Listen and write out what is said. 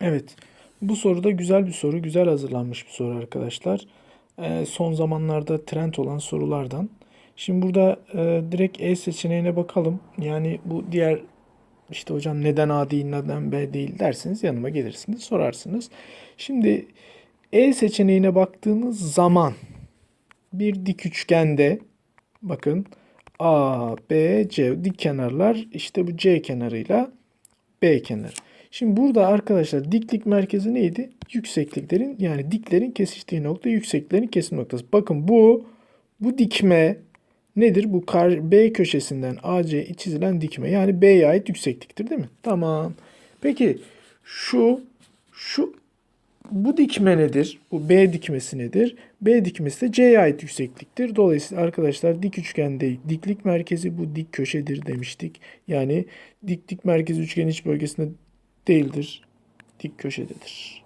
Evet. Bu soru da güzel bir soru. Güzel hazırlanmış bir soru arkadaşlar. Ee, son zamanlarda trend olan sorulardan. Şimdi burada e, direkt E seçeneğine bakalım. Yani bu diğer işte hocam neden A değil, neden B değil derseniz yanıma gelirsiniz, sorarsınız. Şimdi E seçeneğine baktığınız zaman bir dik üçgende bakın A, B, C dik kenarlar işte bu C kenarıyla B kenarı. Şimdi burada arkadaşlar diklik merkezi neydi? Yüksekliklerin yani diklerin kesiştiği nokta yüksekliklerin kesim noktası. Bakın bu bu dikme nedir? Bu B köşesinden AC'ye çizilen dikme. Yani B'ye ait yüksekliktir değil mi? Tamam. Peki şu şu bu dikme nedir? Bu B dikmesi nedir? B dikmesi de C'ye ait yüksekliktir. Dolayısıyla arkadaşlar dik üçgende diklik merkezi bu dik köşedir demiştik. Yani diklik merkezi üçgenin iç bölgesinde değildir. Dik köşededir.